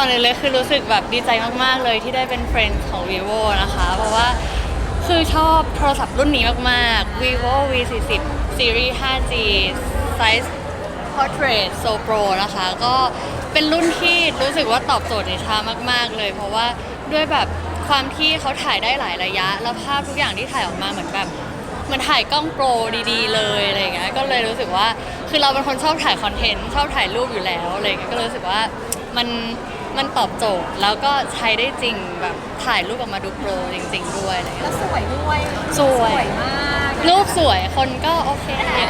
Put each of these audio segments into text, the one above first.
ก่อนอื่นเลยคือรู้สึกแบบดีใจมากๆเลยที่ได้เป็นเฟรนด์ของ vivo นะคะ เพราะว่าคือชอบโทรศัพท์รุ่นนี้มากๆ vivo v 4 0 series 5G size portrait so pro นะคะ ก็เป็นรุ่นที่รู้สึกว่าตอบโจทย์ในชามาก ๆ เลย เพราะว่าด้วยแบบความที่เขาถ่ายได้หลายระยะ แล้วภาพทุกอย่างที่ถ่ายออกมาเหมือนแบบเหมือนถ่ายกล้องโปรดีๆ เลยอะไรเงี้ยก็เลยรู้สึกว่าคือเราเป็นคนชอบถ่ายคอนเทนต์ชอบถ่ายรูปอยู่แล้วอะไรเงี้ยก็เลยรู้สึกว่ามัน มันตอบโจทย์แล้วก็ใช้ได้จริงแบบถ่ายรูปออกมาดูโปรจริง ๆ ด้วยอะไรอย่างแล้เงี้ยวสวยด้วยสวย มากรูปสวยคนก็โอเคชอบ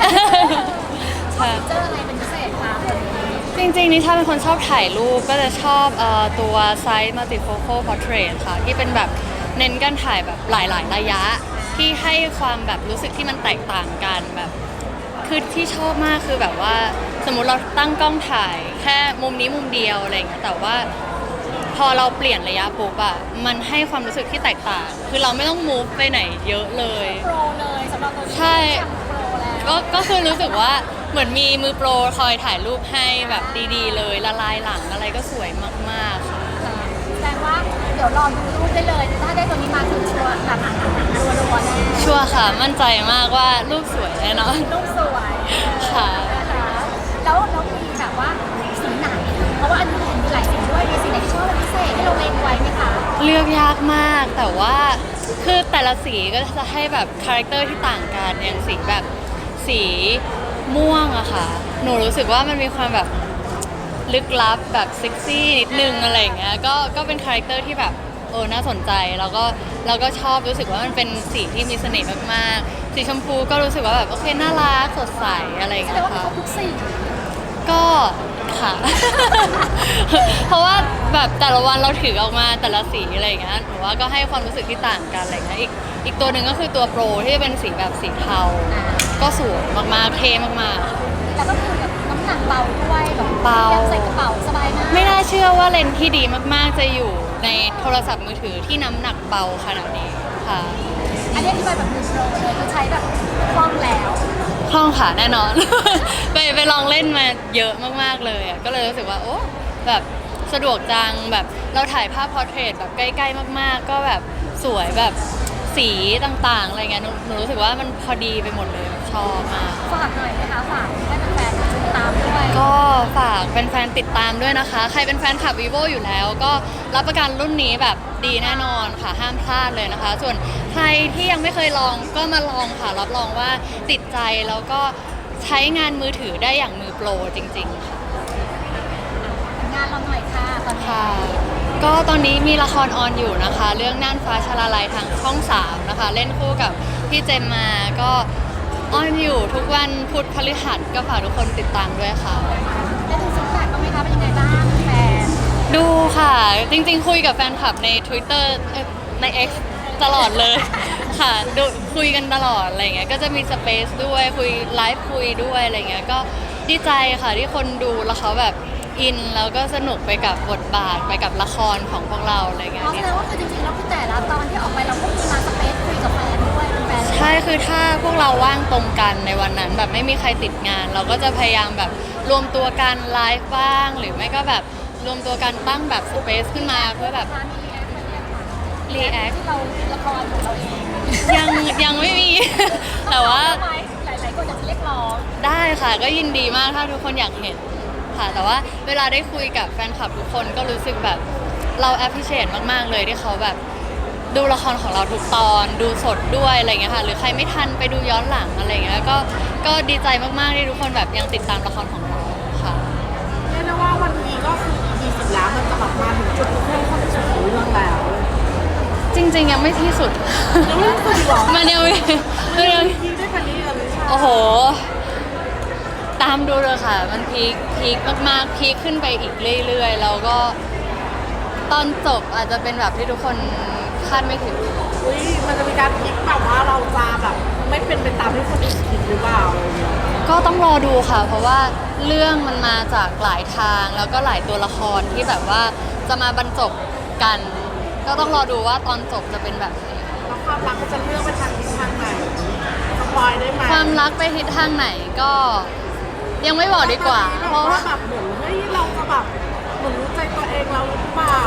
ค่ะฟีเจอร์อะไรเป็นพิเศษคะคนนี้จริงๆนิชาเป็นคนชอบถ่ายรูปก็จะชอบเอ่อตัว size multifocal portrait ค่ะ ที่เป็นแบบเน้นการถ่ายแบบหลายๆ ระยะ ที่ให้ความแบบรู้สึกที่มันแตกต่างกันแบบ คือที่ชอบมากคือแบบว่า สมมุติเราตั้งกล้องถ่าย แค่มุมนี้มุมเดียวอะไรอย่างเงี้ยแต่ว่า พอเราเปลี่ยนระยะปุ๊บอะมันให้ความรู้สึกที่แตกต่าง คือเราไม่ต้อง move ไปไหนเยอะเลย โปรเลยสำหรับตัวนี้ใช่โปรแล้วก็ก็คือรู้สึกว่าเหมือนมีมือโปรคอยถ่ายรูปให้แบบดีๆ เลยละลายหลังอะไรก็สวยมากๆค่ะค่ะแสดงว่าเดี๋ยวรอดูรูปได้เลย ถ้าได้ตัวนี้มาคือชัวร์แบบรัวๆแน่ชัวร์ค่ะมั่นใจมากว่ารูปสวยแน่นอน รูปสวย ค่ะนะคะแล้วแล้วมีแบบว่าสีไหนเพราะว่าอันนี้เห็นมีหลายสีด้วยมีสีไหนที่ชอบเป็นพิเศษที่เราเล็งไว้ไหมคะเลือกยากมากแต่ว่าคือแต่ละสีก็จะให้แบบคาแรคเตอร์ที่ต่างกันอย่างสีแบบสีม่วงอะค่ะ หนูรู้สึกว่ามันมีความแบบลึกลับแบบเซ็กซี่นิดนึงอะไรอย่างเงี้ยก็ก็เป็นคาแรคเตอร์ที่แบบ เออน่าสนใจแล้วก็แล้วก็ชอบรู้สึกว่ามันเป็นสีที่มีเสน่ห์มากๆ สีชมพูก็รู้สึกว่าแบบโอเคน่ารักสดใสอะไรอย่างแสเงี้ดงยว่ามีค่ะครบทุกสีก็ค่ะ เพราะว่าแบบแต่ละวันเราถือออกมาแต่ละสีอะไรอย่างเงี้ยหนูว่าก็ให้ความรู้สึกที่ต่างกันอะไรเงี้ยอีกอีกตัวหนึ่งก็คือตัวโปรที่จะเป็นสีแบบสีเทา ก็สวยมากๆเท่มากๆแล้วก็คือแบบน้ำหนักเบาด้วยแบบเบายังใส่กระเป๋าสบายมากไม่น่าเชื่อว่าเลนส์ที่ดีมากๆจะอยู่ ในโทรศัพท์มือถือที่น้ำหนักเบาขนาดนี้ค่ะอันนี้อธิบายแบบมือโปรเลยคือใช้แบบคล่องแล้วคล่องค่ะแน่นอน ไปไปลองเล่นมาเยอะมากๆเลยอะก็เลยรู้สึกว่าโอ้แบบสะดวกจังแบบเราถ่ายภาพพอร์เทรตแบบใกล้ๆมากๆ ก็แบบสวยแบบสีต่างๆอะไรเงี้ยหนูหนูรู้สึกว่ามันพอดีไปหมดเลยชอบมาก ฝากหน่อยนะคะฝากให้แฟนๆติดตามด้วยก็ ฝากแฟนๆติดตามด้วยนะคะ ใครเป็นแฟนคลับ vivo อยู่แล้ว ก็รับประกันรุ่นนี้แบบดีแน่นอนค่ะ ห้ามพลาดเลยนะคะ ส่วนใครที่ยังไม่เคยลองก็มาลองค่ะรับรองว่าติดใจแล้วก็ใช้งานมือถือได้อย่างมือโปรจริง ๆ ค่ะงานเราหน่อยค่ะตอนนี้ค่ะ ก็ตอนนี้มีละครออนอยู่นะคะ เรื่องน่านฟ้าชาลาลัยทางช่อง 3 นะคะ เล่นคู่กับพี่เจมมาก็ออนอยู่ทุกวันพุธพฤหัสก็ฝากทุกคนติดตามด้วยค่ะ ได้ดูฟีดแบ็กบ้างไหมคะเป็นยังไงบ้างแฟนดูค่ะ จริงๆ คุยกับแฟนคลับใน Twitter เอ่อใน X ตลอดเลย ค่ะดูคุยกันตลอดอะไรเงี้ยก็จะมีสเปซด้วยคุยไลฟ์คุยด้วยอะไรเงี้ยก็ดีใจค่ะที่คนดูแล้วเขาแบบอินแล้วก็สนุกไปกับบทบาทไปกับละครของพวกเราอะไรเงี้เพยราะแสดงว่าคือจริงๆแล้วคือแต่ละตอนที่ออกไปเราก็มีมาสเปซคุยกับแฟน ใช่คือถ้าพวกเราว่างตรงกันในวันนั้น แบบไม่มีใครติดงาน เราก็จะพยายามแบบรวมตัวกันไลฟ์บ้าง หรือไม่ก็แบบรวมตัวกันตั้งแบบสเปซขึ้นมาเพื่อแบบร้านมีแอคมาเรียกค่ะรีแอคที่เราละครของเราเองยังยังไม่มี แต่ว่าทำไมหลายๆคนอยากจะเรียกร้องได้ค่ะก็ยินดีมากถ้าทุกคนอยากเห็นค่ะ แต่ว่าเวลาได้คุยกับแฟนคลับทุกคนก็รู้สึกแบบเราแอ p พ e เช e มาก ๆ เลยที่เขาแบบ ดูละครของเราทุกตอน ดูสดด้วยอะไรอย่างเงี้ยค่ะ หรือใครไม่ทันไปดูย้อนหลังอะไรอย่างเงี้ยก็ก็ดีใจมากๆที่ทุกคนแบบยังติดตามละครของเราค่ะเรียกได้ว่าวันนี้ก็คือ EP สิบแล้วมันจะแบบมาถึงจุดที่เพื่อนเข้าไปสู่เรื่องแล้วจริง ๆ ยังไม่ที่สุด ยังไม่สุดหรอมันยังไม่มันยังพีด้วยกันนี่เลยใช่โอ้โห ตามดูเลยค่ะ มันพีคพีคมากๆพีคขึ้นไปอีกเรื่อยๆแล้วก็ ตอนจบอาจจะเป็นแบบที่ทุกคน คาดไม่ถึง อุ้ยมันจะมีการพลิกแบบว่าเราจะแบบไม่เป็นไปตามที่คนอื่นคิดหรือเปล่าอะไรอย่างเงี้ยก็ต้องรอดูค่ะ เพราะว่าเรื่องมันมาจากหลายทางแล้วก็หลายตัวละครที่แบบว่าจะมาบรรจบกัน ก็ต้องรอดูว่าตอนจบจะเป็นแบบไหนแล้วความรักมันจะเลือกไปทางทิศทางไหนสปอยได้ไหมความรักไปทิศทางไหนก็ ยังไม่บอกดีกว่า เพเพราะราะว่าว่าแบบเหมือนเฮ้ยเราจะแบบ เหมือนรู้ใจตัวเองเราหรือเปล่า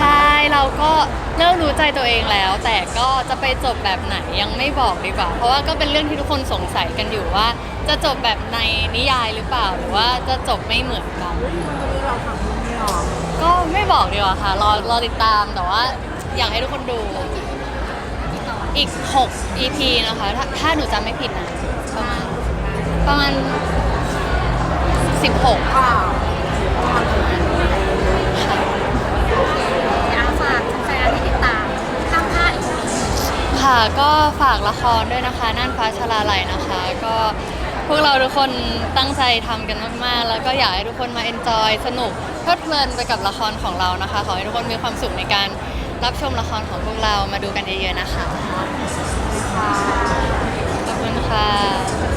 ใช่เราก็เริ่มรู้ใจตัวเองแล้ว แต่ก็จะไปจบแบบไหนยังไม่บอกดีกว่า เพราะว่าก็เป็นเรื่องที่ทุกคนสงสัยกันอยู่ว่า จะจบแบบในนิยายหรือเปล่าหรือว่าจะจบไม่เหมือนกัน เฮ้ยมันจะมีเราทำไม่หรอก็ไม่บอกดีกว่าค่ะรอรอติดตามแต่ว่าอยากให้ทุกคนดู อีก 6 EP นะคะ ถ้าถ้าหนูจำไม่ผิดนะประมาณประมาณ 16 เปล่า อนอาฝากแนที่ติดตามข้ามพลาดค่ะก็ฝากละครด้วยนะคะน่านฟ้าชลาไหลนะคะ ก็พวกเราทุกคนตั้งใจทำกันมากๆ แล้วก็อยากให้ทุกคนมาเอนจอยสนุกเพลิดเพลินไปกับละครของเรานะคะ ขอให้ทุกคนมีความสุขในการรับชมละครของพวกเรามาดูกันเยอะๆนะคะขอบคุณค่ะ